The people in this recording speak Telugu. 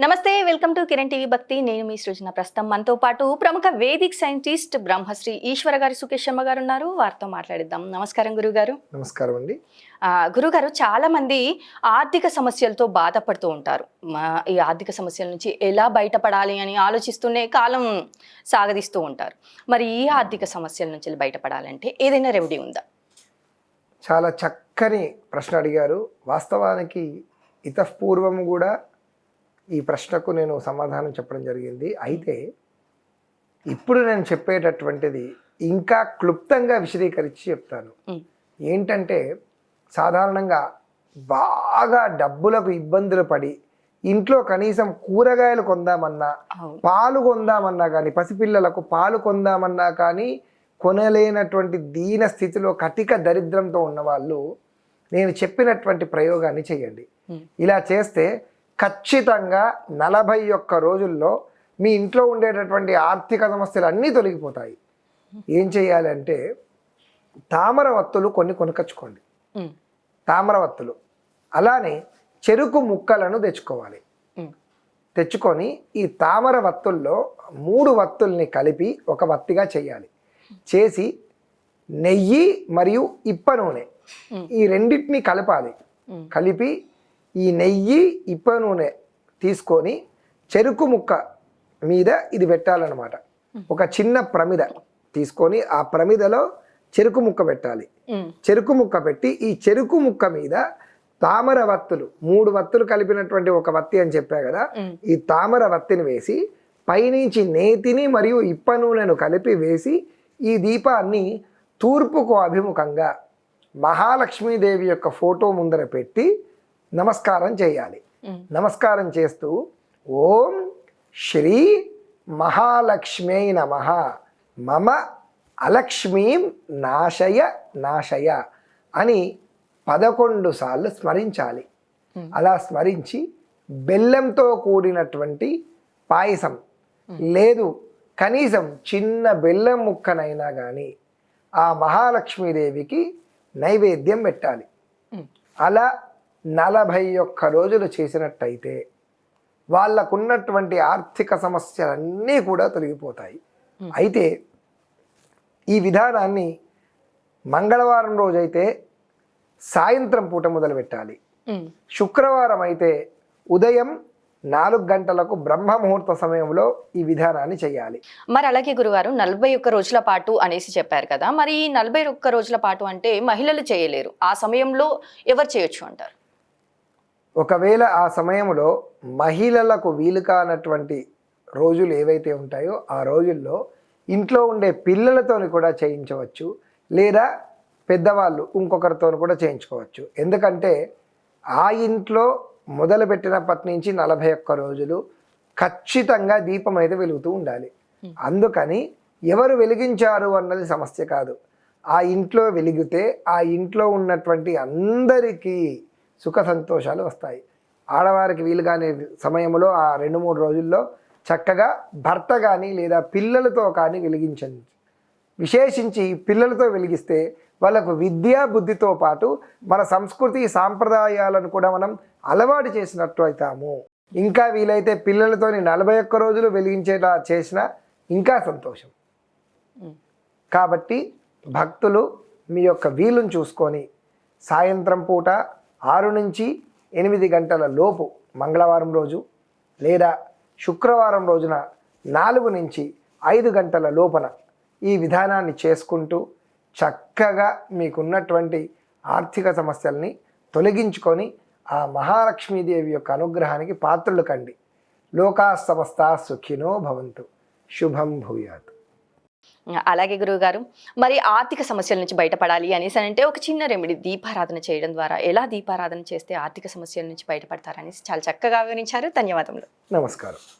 నమస్తే వెల్కమ్ టు కిరణ్ టీవీ భక్తి. నేను మీ సృజన ప్రస్తుతం. మనతో పాటు ప్రముఖ వేదిక్ సైంటిస్ట్ బ్రహ్మశ్రీ ఈశ్వర గారి సుకేష్ శర్మ గారు ఉన్నారు. వారితో మాట్లాడిద్దాం. నమస్కారం గురుగారు. నమస్కారం అండి. గురుగారు చాలా మంది ఆర్థిక సమస్యలతో బాధపడుతూ ఉంటారు. మా- ఈ ఆర్థిక సమస్యల నుంచి ఎలా బయటపడాలి అని ఆలోచిస్తూనే కాలం సాగదీస్తూ ఉంటారు. మరి ఈ ఆర్థిక సమస్యల నుంచి బయటపడాలంటే ఏదైనా రెమెడీ ఉందా? చాలా చక్కని ప్రశ్న అడిగారు. వాస్తవానికి ఇతపూర్వం కూడా ఈ ప్రశ్నకు నేను సమాధానం చెప్పడం జరిగింది. అయితే ఇప్పుడు నేను చెప్పేటటువంటిది ఇంకా క్లుప్తంగా విశదీకరించి చెప్తాను. ఏంటంటే సాధారణంగా బాగా డబ్బులకు ఇబ్బందులు పడి ఇంట్లో కనీసం కూరగాయలు కొందామన్నా పాలు కొందామన్నా కానీ పసిపిల్లలకు పాలు కొందామన్నా కానీ కొనలేనటువంటి దీన స్థితిలో కటిక దరిద్రంతో ఉన్నవాళ్ళు నేను చెప్పినటువంటి ప్రయోగాన్ని చేయండి. ఇలా చేస్తే ఖచ్చితంగా నలభై ఒక్క రోజుల్లో మీ ఇంట్లో ఉండేటటువంటి ఆర్థిక సమస్యలు అన్నీ తొలగిపోతాయి. ఏం చేయాలంటే తామర వత్తులు కొన్ని కొనుకొచ్చుకోండి. తామర వత్తులు. అలానే చెరుకు ముక్కలను తెచ్చుకోవాలి. తెచ్చుకొని ఈ తామర వత్తుల్లో మూడు వత్తుల్ని కలిపి ఒక వత్తిగా చేయాలి. చేసి నెయ్యి మరియు ఇప్ప నూనె ఈ రెండింటిని కలపాలి. కలిపి ఈ నెయ్యి ఇప్ప నూనె తీసుకొని చెరుకు ముక్క మీద ఇది పెట్టాలన్నమాట. ఒక చిన్న ప్రమిద తీసుకొని ఆ ప్రమిదలో చెరుకు ముక్క పెట్టాలి. చెరుకు ముక్క పెట్టి ఈ చెరుకు ముక్క మీద తామర వత్తులు మూడు వత్తులు కలిపినటువంటి ఒక వత్తి అని చెప్పా కదా ఈ తామర వత్తిని వేసి పైనుంచి నేతిని మరియు ఇప్ప నూనెను కలిపి వేసి ఈ దీపాన్ని తూర్పుకు అభిముఖంగా మహాలక్ష్మీదేవి యొక్క ఫోటో ముందర పెట్టి నమస్కారం చేయాలి. నమస్కారం చేస్తూ ఓం శ్రీ మహాలక్ష్మై నమ. మమ అలక్ష్మీం నాశయ నాశయ అని పదకొండు సార్లు స్మరించాలి. అలా స్మరించి బెల్లంతో కూడినటువంటి పాయసం. లేదు కనీసం చిన్న బెల్లం ముక్కనైనా కానీ ఆ మహాలక్ష్మీదేవికి నైవేద్యం పెట్టాలి. అలా నలభై ఒక్క రోజులు చేసినట్టయితే వాళ్ళకున్నటువంటి ఆర్థిక సమస్యలన్నీ కూడా తొలగిపోతాయి. అయితే ఈ విధానాన్ని మంగళవారం రోజైతే సాయంత్రం పూట మొదలు పెట్టాలి ఉమ్. శుక్రవారం అయితే ఉదయం నాలుగు గంటలకు బ్రహ్మ ముహూర్త సమయంలో ఈ విధానాన్ని చేయాలి. మరి అలాగే గురుగారు నలభై ఒక్క రోజుల పాటు అనేసి చెప్పారు కదా మరి ఈ నలభై ఒక్క రోజుల పాటు అంటే మహిళలు చేయలేరు. ఆ సమయంలో ఎవరు చేయొచ్చు అంటారు? ఒకవేళ ఆ సమయంలో మహిళలకు వీలు కానటువంటి రోజులు ఏవైతే ఉంటాయో ఆ రోజుల్లో ఇంట్లో ఉండే పిల్లలతోని కూడా చేయించవచ్చు లేదా పెద్దవాళ్ళు ఇంకొకరితో కూడా చేయించుకోవచ్చు. ఎందుకంటే ఆ ఇంట్లో మొదలుపెట్టినప్పటి నుంచి నలభై ఒక్క రోజులు ఖచ్చితంగా దీపం అయితే వెలుగుతూ ఉండాలి. అందుకని ఎవరు వెలిగించారు అన్నది సమస్య కాదు. ఆ ఇంట్లో వెలిగితే ఆ ఇంట్లో ఉన్నటువంటి అందరికీ సుఖ సంతోషాలు వస్తాయి. ఆడవారికి వీలు కాని సమయంలో ఆ రెండు మూడు రోజుల్లో చక్కగా భర్త కానీ లేదా పిల్లలతో కానీ వెలిగించండి. విశేషించి పిల్లలతో వెలిగిస్తే వాళ్ళకు విద్యా బుద్ధితో పాటు మన సంస్కృతి సాంప్రదాయాలను కూడా మనం అలవాటు చేసినట్టు అవుతాము ఇంకా వీలైతే పిల్లలతోని నలభై ఒక్క రోజులు వెలిగించేలా చేసినా ఇంకా సంతోషం. కాబట్టి భక్తులు మీ యొక్క వీలును చూసుకొని సాయంత్రం పూట ఆరు నుంచి ఎనిమిది గంటల లోపు మంగళవారం రోజు లేదా శుక్రవారం రోజున నాలుగు నుంచి ఐదు గంటల లోపల ఈ విధానాన్ని చేసుకుంటూ చక్కగా మీకున్నటువంటి ఆర్థిక సమస్యల్ని తొలగించుకొని ఆ మహాలక్ష్మీదేవి యొక్క అనుగ్రహానికి పాత్రులు కండి. లోకా సమస్త సుఖినో భవంతు. శుభం భూయాత్. అలాగే గురువుగారు మరి ఆర్థిక సమస్యల నుంచి బయటపడాలి అనేసి అంటే ఒక చిన్న రెమెడీ దీపారాధన చేయడం ద్వారా. ఎలా దీపారాధన చేస్తే ఆర్థిక సమస్యల నుంచి బయటపడతారనేసి చాలా చక్కగా వివరించారు. ధన్యవాదములు. నమస్కారం.